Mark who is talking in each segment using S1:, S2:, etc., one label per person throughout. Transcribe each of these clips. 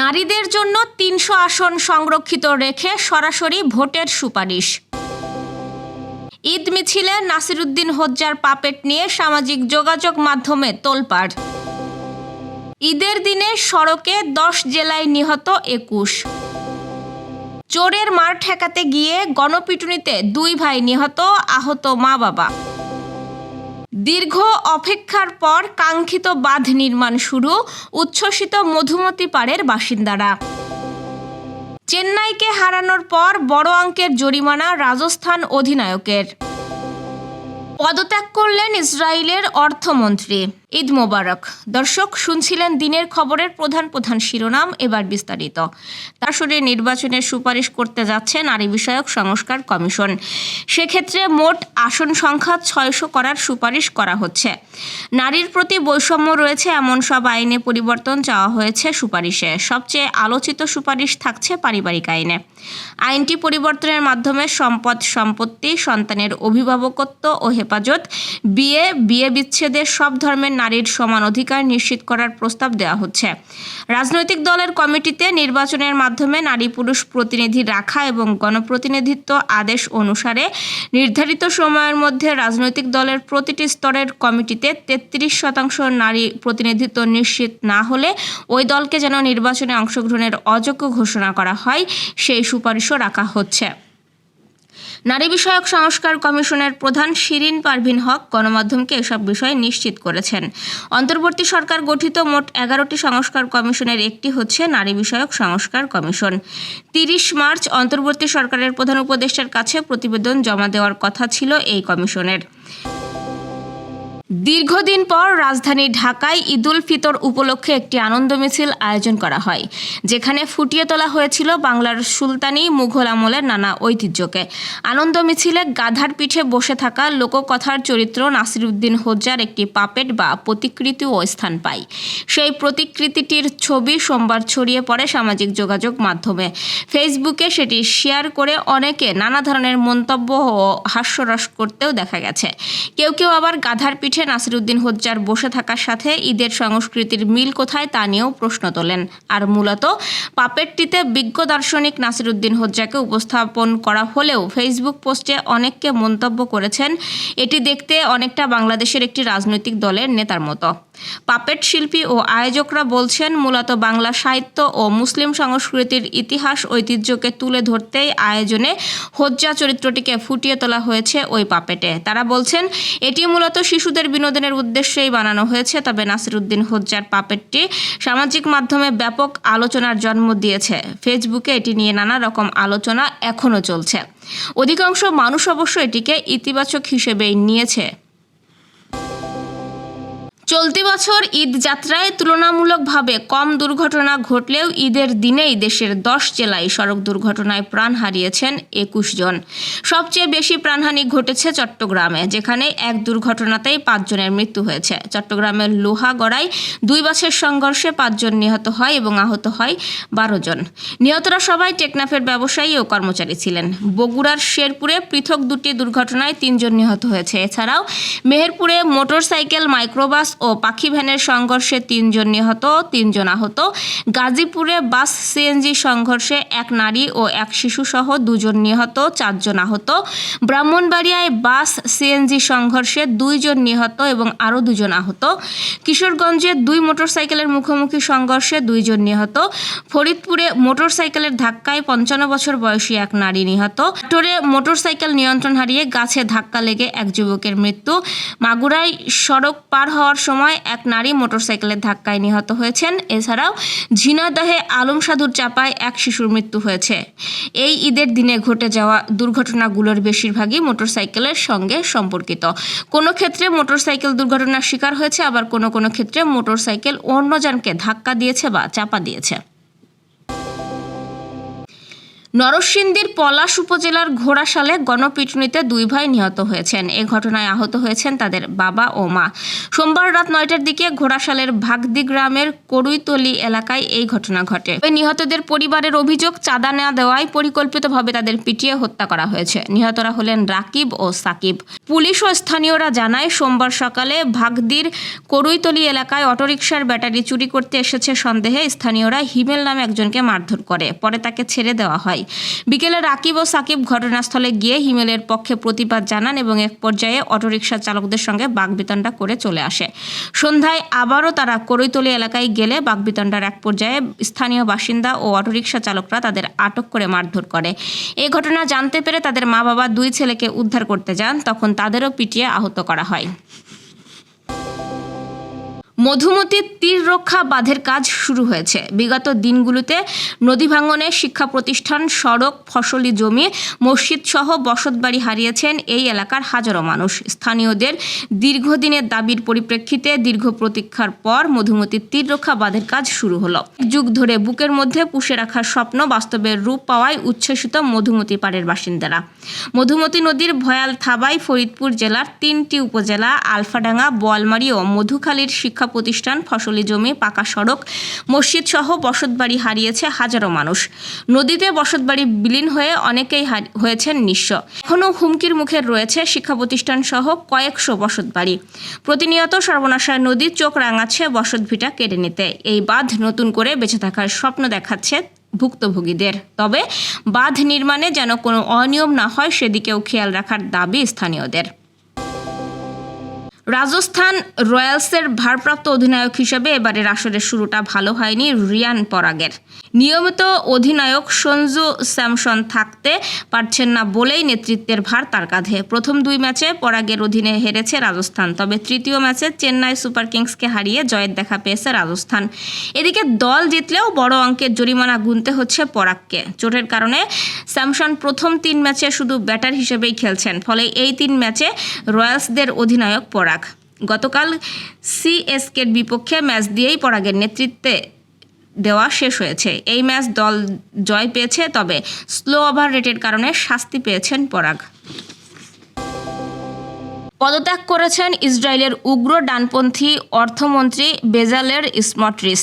S1: নারীদের জন্য তিনশো আসন সংরক্ষিত রেখে সরাসরি ভোটের সুপারিশ ঈদ মিছিলে নাসিরুদ্দিন হজ্জার পাপেট নিয়ে সামাজিক যোগাযোগ মাধ্যমে তোলপাড় ঈদের দিনে সড়কে দশ জেলায় নিহত একুশ চোরের মার ঠেকাতে গিয়ে গণপিটুনিতে দুই ভাই নিহত আহত মা বাবা দীর্ঘ অপেক্ষার পর কাঙ্ক্ষিত বাঁধ নির্মাণ শুরু উচ্ছ্বসিত মধুমতি পাড়ের বাসিন্দারা চেন্নাইকে হারানোর পর বড় অঙ্কের জরিমানা রাজস্থান অধিনায়কের পদত্যাগ করলেন ইসরায়েলের অর্থমন্ত্রী ঈদ মোবারক দর্শক শুনছিলেন দিনের খবরের প্রধান প্রধান শিরোনাম এবার বিস্তারিত তারসরে নির্বাচনের সুপারিশ করতে যাচ্ছে নারী বিষয়ক সংস্কার কমিশন সেক্ষেত্রে মোট আসন সংখ্যা ছয়শো করার সুপারিশ করা হচ্ছে নারীর প্রতি বৈষম্য রয়েছে এমন সব আইনে পরিবর্তন চাওয়া হয়েছে সুপারিশে সবচেয়ে আলোচিত সুপারিশ থাকছে পারিবারিক আইনে আইনটি পরিবর্তনের মাধ্যমে সম্পদ সম্পত্তি সন্তানের অভিভাবকত্ব ও হেফাজত বিয়ে বিয়ে বিচ্ছেদের সব ধর্মের নারীর সমান অধিকার নিশ্চিত করার প্রস্তাব দেওয়া হচ্ছে রাজনৈতিক দলের কমিটিতে নির্বাচনের মাধ্যমে নারী পুরুষ প্রতিনিধি রাখা এবং গণপ্রতিনিধিত্ব আদেশ অনুসারে নির্ধারিত সময়ের মধ্যে রাজনৈতিক দলের প্রতিটি স্তরের কমিটিতে তেত্রিশ শতাংশ নারী প্রতিনিধিত্ব নিশ্চিত না হলে ওই দলকে যেন নির্বাচনে অংশগ্রহণের অযোগ্য ঘোষণা করা হয় সেই সুপারিশও রাখা হচ্ছে নারী বিষয়ক সংস্কার কমিশনের প্রধান শিরিন পারভিন হক গণমাধ্যমকে এসব বিষয়ে নিশ্চিত করেছেন অন্তর্বর্তী সরকার গঠিত মোট এগারোটি সংস্কার কমিশনের একটি হচ্ছে নারী বিষয়ক সংস্কার কমিশন তিরিশ মার্চ অন্তর্বর্তী সরকারের প্রধান উপদেষ্টার কাছে প্রতিবেদন জমা দেওয়ার কথা ছিল এই কমিশনের দীর্ঘদিন পর রাজধানী ঢাকায় ঈদুল ফিতর উপলক্ষে একটি আনন্দ মিছিল আয়োজন করা হয় যেখানে ফুটিয়ে তোলা হয়েছিল বাংলার সুলতানি মুঘল আমলের নানা ঐতিহ্যকে আনন্দ মিছিলে গাধার পিঠে বসে থাকা লোককথার চরিত্র নাসিরুদ্দিন হোজার একটি পাপেট বা প্রতিকৃতিও স্থান পায় সেই প্রতিকৃতিটির ছবি সোমবার ছড়িয়ে পড়ে সামাজিক যোগাযোগ মাধ্যমে ফেসবুকে সেটি শেয়ার করে অনেকে নানা ধরনের মন্তব্য ও হাস্যরস করতেও দেখা গেছে কেউ কেউ আবার গাধার পিঠে নাসিরুদ্দিন হোজ্জার বসে থাকার সাথে ঈদের সংস্কৃতির মিল কোথায় তা নিয়েও প্রশ্ন তোলেন আর মূলত পাপেটটিতে বিজ্ঞ দার্শনিক নাসিরুদ্দিন হোজ্জাকে উপস্থাপন করা হলেও ফেসবুক পোস্টে অনেককে মন্তব্য করেছেন এটি দেখতে অনেকটা বাংলাদেশের একটি রাজনৈতিক দলের নেতার মতো পাপেট শিল্পী ও আয়োজকরা বলছেন মূলত বাংলা সাহিত্য ও মুসলিম সংস্কৃতির ইতিহাস ঐতিহ্যকে তুলে ধরতেই আয়োজনে হজ্জা চরিত্রটিকে ফুটিয়ে তোলা হয়েছে ওই পাপেটে তারা বলছেন এটি মূলত শিশুদের বিনোদনের উদ্দেশ্যেই বানানো হয়েছে তবে নাসিরুদ্দিন হজ্জার পাপেটটি সামাজিক মাধ্যমে ব্যাপক আলোচনার জন্ম দিয়েছে ফেসবুকে এটি নিয়ে নানা রকম আলোচনা এখনও চলছে অধিকাংশ মানুষ অবশ্য এটিকে ইতিবাচক হিসেবেই নিয়েছে চলতি বছর ঈদ যাত্রায় তুলনামূলকভাবে কম দুর্ঘটনা ঘটলেও ঈদের দিনেই দেশের দশ জেলায় সড়ক দুর্ঘটনায় প্রাণ হারিয়েছেন একুশ জন সবচেয়ে বেশি প্রাণহানি ঘটেছে চট্টগ্রামে যেখানে এক দুর্ঘটনাতেই পাঁচজনের মৃত্যু হয়েছে চট্টগ্রামের লোহাগড়ায় দুই বাসের সংঘর্ষে পাঁচজন নিহত হয় এবং আহত হয় বারো জন নিহতরা সবাই টেকনাফের ব্যবসায়ী ও কর্মচারী ছিলেন বগুড়ার শেরপুরে পৃথক দুটি দুর্ঘটনায় তিনজন নিহত হয়েছে এছাড়াও মেহেরপুরে মোটরসাইকেল মাইক্রোবাস ও পাখি ভ্যানের সংঘর্ষে তিনজন নিহত তিনজন আহত গাজীপুরে বাস সিএনজি সংঘর্ষে এক নারী ও এক শিশুসহ দুজন নিহত চারজন আহত ব্রাহ্মণবাড়িয়ায় বাস সিএনজি সংঘর্ষে দুইজন নিহত এবং আরও দুজন আহত কিশোরগঞ্জে দুই মোটরসাইকেলের মুখোমুখি সংঘর্ষে দুইজন নিহত ফরিদপুরে মোটরসাইকেলের ধাক্কায় পঞ্চান্ন বছর বয়সী এক নারী নিহত টোরে মোটরসাইকেল নিয়ন্ত্রণ হারিয়ে গাছে ধাক্কা লেগে এক যুবকের মৃত্যু মাগুরায় সড়ক পার হওয়ার সময় এক নারী মোটরসাইকেলের ধাক্কায় নিহত হয়েছেন এছাড়াও ঝিনাদহে আলম সাধুর চাপায় এক শিশুর মৃত্যু হয়েছে এই ঈদের দিনে ঘটে যাওয়া দুর্ঘটনাগুলোর বেশিরভাগই মোটরসাইকেলের সঙ্গে সম্পর্কিত কোনো ক্ষেত্রে মোটরসাইকেল দুর্ঘটনার শিকার হয়েছে আবার কোনো কোনো ক্ষেত্রে মোটরসাইকেল অন্য যানকে ধাক্কা দিয়েছে বা চাপা দিয়েছে নরসিংদীর পলাশ উপজেলার ঘোড়াশালে গণপিটুনিতে দুই ভাই নিহত হয়েছেন এ ঘটনায় আহত হয়েছেন তাদের বাবা ও মা সোমবার রাত নয়টার দিকে ঘোড়াশালের ভাগদি গ্রামের করুইতলি এলাকায় এই ঘটনা ঘটে ওই নিহতদের পরিবারের অভিযোগ চাঁদা না দেওয়ায় পরিকল্পিতভাবে তাদের পিটিয়ে হত্যা করা হয়েছে নিহতরা হলেন রাকিব ও সাকিব পুলিশ ও স্থানীয়রা জানায় সোমবার সকালে ভাগদির করুইতলি এলাকায় অটোরিকশার ব্যাটারি চুরি করতে এসেছে সন্দেহে স্থানীয়রা হিমেল নামে একজনকে মারধর করে পরে তাকে ছেড়ে দেওয়া হয় বিকেলে রাকিব ও সাকিব ঘটনাস্থলে গিয়ে হিমেলের পক্ষে প্রতিবাদ জানান এবং এক পর্যায়ে অটোরিকশা চালকদের সঙ্গে বাগবিতণ্ডা করে চলে আসে সন্ধ্যায় আবারও তারা করৈতলি এলাকায় গেলে বাগবিতণ্ডার এক পর্যায়ে স্থানীয় বাসিন্দা ও অটোরিকশা চালকরা তাদের আটক করে মারধর করে এই ঘটনা জানতে পেরে তাদের মা বাবা দুই ছেলেকে উদ্ধার করতে যান তখন তাদেরও পিটিয়ে আহত করা হয় মধুমতি তীর রক্ষা বাঁধের কাজ শুরু হয়েছে বিগত দিনগুলোতে নদী ভাঙনে শিক্ষা প্রতিষ্ঠান সড়ক ফসলি জমি মসজিদ সহ বসতবাড়ি হারিয়েছেন এই এলাকার হাজারো মানুষ স্থানীয়দের দীর্ঘদিনের দাবির পরিপ্রেক্ষিতে দীর্ঘ প্রতীক্ষার পর মধুমতি তীর রক্ষা বাঁধের কাজ শুরু হলো যুগ ধরে বুকের মধ্যে পুষে রাখার স্বপ্ন বাস্তবের রূপ পাওয়ায় উচ্ছ্বসিত মধুমতি পাড়ের বাসিন্দারা মধুমতি নদীর ভয়াল থাবাই ফরিদপুর জেলার তিনটি উপজেলা আলফাডাঙ্গা বোয়ালমারি ও মধুখালীর শিক্ষা শিক্ষা প্রতিষ্ঠান ফসলি জমি পাকা সড়ক মসজিদ সহ বসতবাড়ি হারিয়েছে হাজারো মানুষ নদীতে বসতবাড়ি বিলীন হয়ে অনেকেই হয়েছেন নিঃস্ব এখনও হুমকির মুখে রয়েছে শিক্ষা প্রতিষ্ঠান সহ কয়েকশো বসতবাড়ি প্রতিনিয়ত সর্বনাশা নদীর চোখ রাঙাচ্ছে বসতভিটা কেড়ে নিতে এই বাঁধ নতুন করে বেঁচে থাকার স্বপ্ন দেখাচ্ছে ভুক্তভোগীদের তবে বাঁধ নির্মাণে যেন কোনো অনিয়ম না হয় সেদিকেও খেয়াল রাখার দাবি স্থানীয়দের রাজস্থান রয়্যালসের ভারপ্রাপ্ত অধিনায়ক হিসেবে এবারে আসরের শুরুটা ভালো হয়নি রিয়ান পরাগের নিয়মিত অধিনায়ক সঞ্জু স্যামসন থাকতে পারছেন না বলেই নেতৃত্বের ভার তার কাঁধে প্রথম দুই ম্যাচে পরাগের অধীনে হেরেছে রাজস্থান তবে তৃতীয় ম্যাচে চেন্নাই সুপার কিংসকে হারিয়ে জয়ের দেখা পেয়েছে রাজস্থান এদিকে দল জিতলেও বড় অঙ্কের জরিমানা গুনতে হচ্ছে পরাগকে চোটের কারণে স্যামসন প্রথম তিন ম্যাচে শুধু ব্যাটার হিসেবেই খেলছেন ফলে এই তিন ম্যাচে রয়্যালসদের অধিনায়ক পরাগ গতকাল সিএসকের বিপক্ষে ম্যাচ দিয়েই পরাগের নেতৃত্বে দেওয়া শেষ হয়েছে এই ম্যাচ দল জয় পেয়েছে তবে স্লো ওভার রেটের কারণে শাস্তি পেয়েছেন পরাগ পদত্যাগ করেছেন ইসরায়েলের উগ্র ডানপন্থী অর্থমন্ত্রী বেজালের স্মটরিস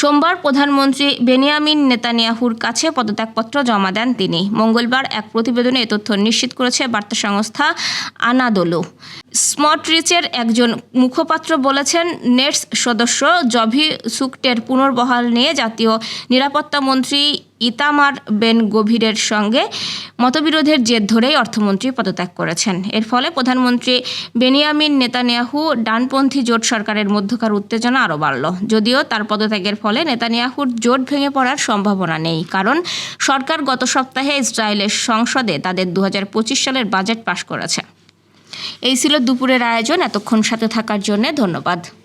S1: সোমবার প্রধানমন্ত্রী বেনিয়ামিন নেতানিয়াহুর কাছে পদত্যাগপত্র জমা দেন তিনি মঙ্গলবার এক প্রতিবেদনে এ তথ্য নিশ্চিত করেছে বার্তা সংস্থা আনাদোলো স্মটরিচের একজন মুখপাত্র বলেছেন নেটস সদস্য জভি সুকটের পুনর্বহাল নিয়ে জাতীয় নিরাপত্তা মন্ত্রী ইতামার বেন গভীরের সঙ্গে মতবিরোধের জের ধরেই অর্থমন্ত্রী পদত্যাগ করেছেন এর ফলে প্রধানমন্ত্রী বেনিয়ামিন নেতানিয়াহু ডানপন্থী জোট সরকারের মধ্যকার উত্তেজনা আরও বাড়ল যদিও তার পদত্যাগের ফলে নেতানিয়াহুর জোট ভেঙে পড়ার সম্ভাবনা নেই কারণ সরকার গত সপ্তাহে ইসরায়েলের সংসদে তাদের দু সালের বাজেট পাশ করেছে এই ছিল দুপুরের আয়োজন এতক্ষণ সাথে থাকার জন্য ধন্যবাদ